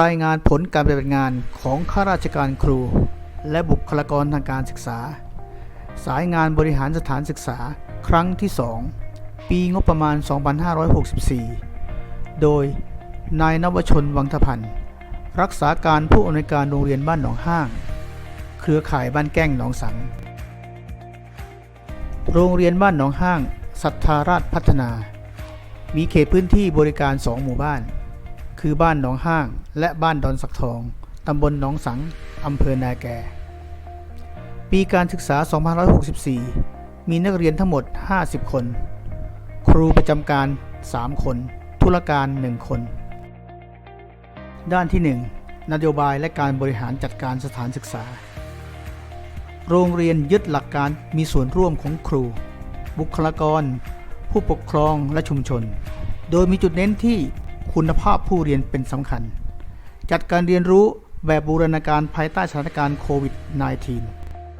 รายงานผลการปฏิบัติงานของข้าราชการครู และบุคลากรทางการศึกษา สายงานบริหารสถานศึกษาครั้งที่ 2 ปีงบประมาณ 2564 โดย นายนวชนวังทพันธ์รักษาการผู้อำนวยการโรงเรียนบ้านหนองห้าง เครือข่ายบ้านแก้งหนองสัง โรงเรียนบ้านหนองห้างศรัทธาราชพัฒนา มีเขตพื้นที่บริการ 2 หมู่บ้าน คือบ้านหนองห้างและบ้านดอนสักทอง ตำบลหนองสัง อำเภอนาแก ปีการศึกษา 2564 มีนักเรียนทั้งหมด 50 คน ครูประจำการ 3 คน ธุรการ 1 คน ด้านที่ 1 นโยบายและการบริหารจัดการสถานศึกษา โรงเรียนยึดหลักการมีส่วนร่วมของครู บุคลากร ผู้ปกครองและชุมชน โดยมีจุดเน้นที่ คุณภาพผู้เรียนเป็นสำคัญ จัดการเรียนรู้แบบบูรณาการภายใต้สถานการณ์โควิด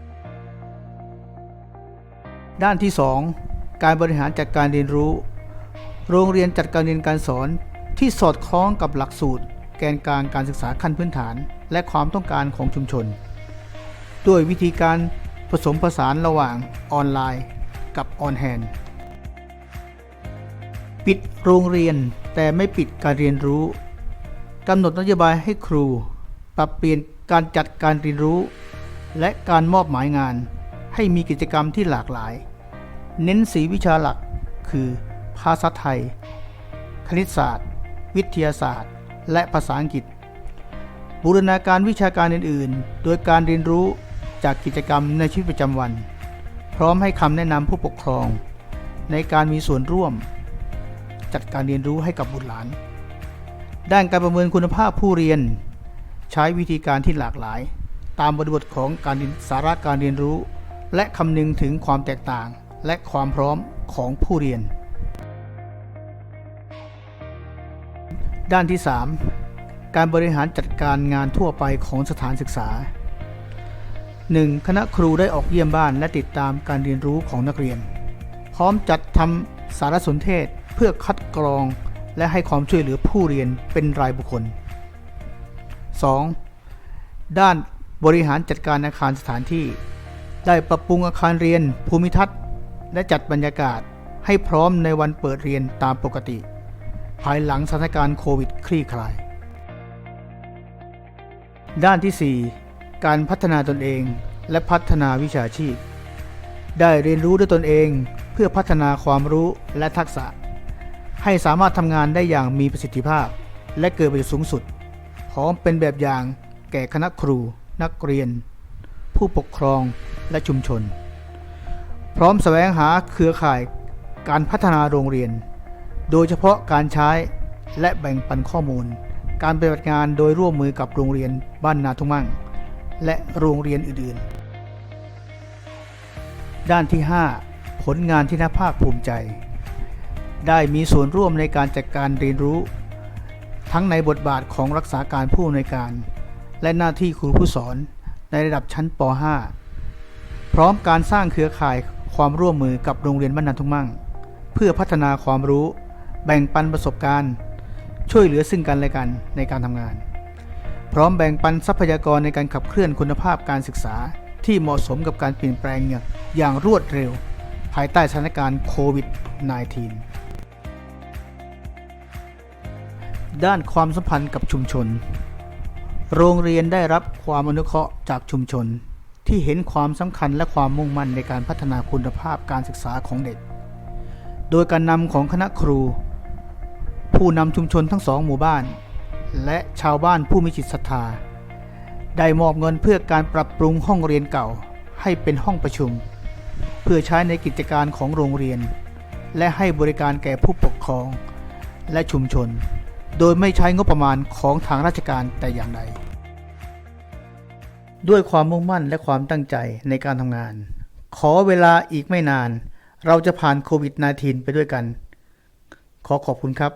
-19 ด้านที่ 2 การบริหารจัดการเรียนรู้ โรงเรียนจัดการเรียนการสอนที่สอดคล้องกับหลักสูตร แกนกลางการศึกษาขั้นพื้นฐาน และความต้องการของชุมชน ด้วยวิธีการผสมผสานระหว่างออนไลน์ กับออนแฮนด์ ปิดโรงเรียนแต่ไม่ปิดการเรียนรู้กำหนดนโยบายให้ครู ปรับเปลี่ยนการจัดการเรียนรู้ และการมอบหมายงาน ให้มีกิจกรรมที่หลากหลาย เน้นสีวิชาหลัก คือ ภาษาไทย คณิตศาสตร์ วิทยาศาสตร์ และภาษาอังกฤษ บูรณาการวิชาการอื่น ๆ โดยการเรียนรู้จากกิจกรรมในชีวิตประจำวัน พร้อมให้คำแนะนำผู้ปกครอง ในการมีส่วนร่วม จัดการเรียนรู้ให้กับบุตรหลาน ด้านการประเมินคุณภาพผู้เรียน ใช้วิธีการที่หลากหลาย ตามบริบทของการสาระการเรียนรู้ และคำนึงถึงความแตกต่างและความพร้อมของผู้เรียน ด้านที่ 3 การบริหารจัดการงานทั่วไปของสถานศึกษา 1. คณะครูได้ออกเยี่ยมบ้านและติดตามการเรียนรู้ของนักเรียน พร้อมจัดทำสารสนเทศ เพื่อคัดกรองและให้ความช่วยเหลือผู้เรียนเป็นรายบุคคล 2. ด้านบริหารจัดการอาคารสถานที่ ได้ปรับปรุงอาคารเรียน ภูมิทัศน์ และจัดบรรยากาศให้พร้อมในวันเปิดเรียนตามปกติ ภายหลังสถานการณ์โควิดคลี่คลาย ด้านที่ 4 การพัฒนาตนเองและพัฒนาวิชาชีพ ได้เรียนรู้ด้วยตนเองเพื่อพัฒนาความรู้และทักษะ ให้สามารถทำงานได้อย่างมีประสิทธิภาพ และเกิดประโยชน์สูงสุด พร้อมเป็นแบบอย่างแก่คณะครู นักเรียน ผู้ปกครองและชุมชน พร้อมแสวงหาเครือข่ายการพัฒนาโรงเรียน โดยเฉพาะการใช้และแบ่งปันข้อมูล การปฏิบัติงานโดยร่วมมือกับโรงเรียนบ้านนาทุ่งมั่ง และโรงเรียนอื่นๆ ด้านที่ 5 ผลงานที่น่าภาคภูมิใจ ได้มีส่วนร่วมในการจัดการเรียนรู้ ทั้งในบทบาทของรักษาการผู้อำนวยการ และหน้าที่ครูผู้สอนในระดับชั้นป .5 พร้อมการสร้างเครือข่ายความร่วมมือกับโรงเรียนบ้านนาทุ่งมั่ง เพื่อพัฒนาความรู้ แบ่งปันประสบการณ์ ช่วยเหลือซึ่งกันและกันในการทำงาน พร้อมแบ่งปันทรัพยากรในการขับเคลื่อนคุณภาพการศึกษาที่เหมาะสมกับการเปลี่ยนแปลงอย่างรวดเร็ว ภายใต้สถานการณ์โควิด -19 ด้านความสัมพันธ์กับชุมชน โรงเรียนได้รับความอนุเคราะห์จากชุมชน ที่เห็นความสำคัญและความมุ่งมั่นในการพัฒนาคุณภาพการศึกษาของเด็ก โดยการนำของคณะครู ผู้นำชุมชนทั้งสองหมู่บ้าน และชาวบ้านผู้มีจิตศรัทธา ได้มอบเงินเพื่อการปรับปรุงห้องเรียนเก่าให้เป็นห้องประชุม เพื่อใช้ในกิจการของโรงเรียน และให้บริการแก่ผู้ปกครอง และชุมชน โดยไม่ใช้งบประมาณของทางราชการแต่อย่างใด ด้วยความมุ่งมั่นและความตั้งใจในการทำงาน ขอเวลาอีกไม่นาน เราจะผ่านโควิด -19 ไปด้วยกัน ขอขอบคุณครับ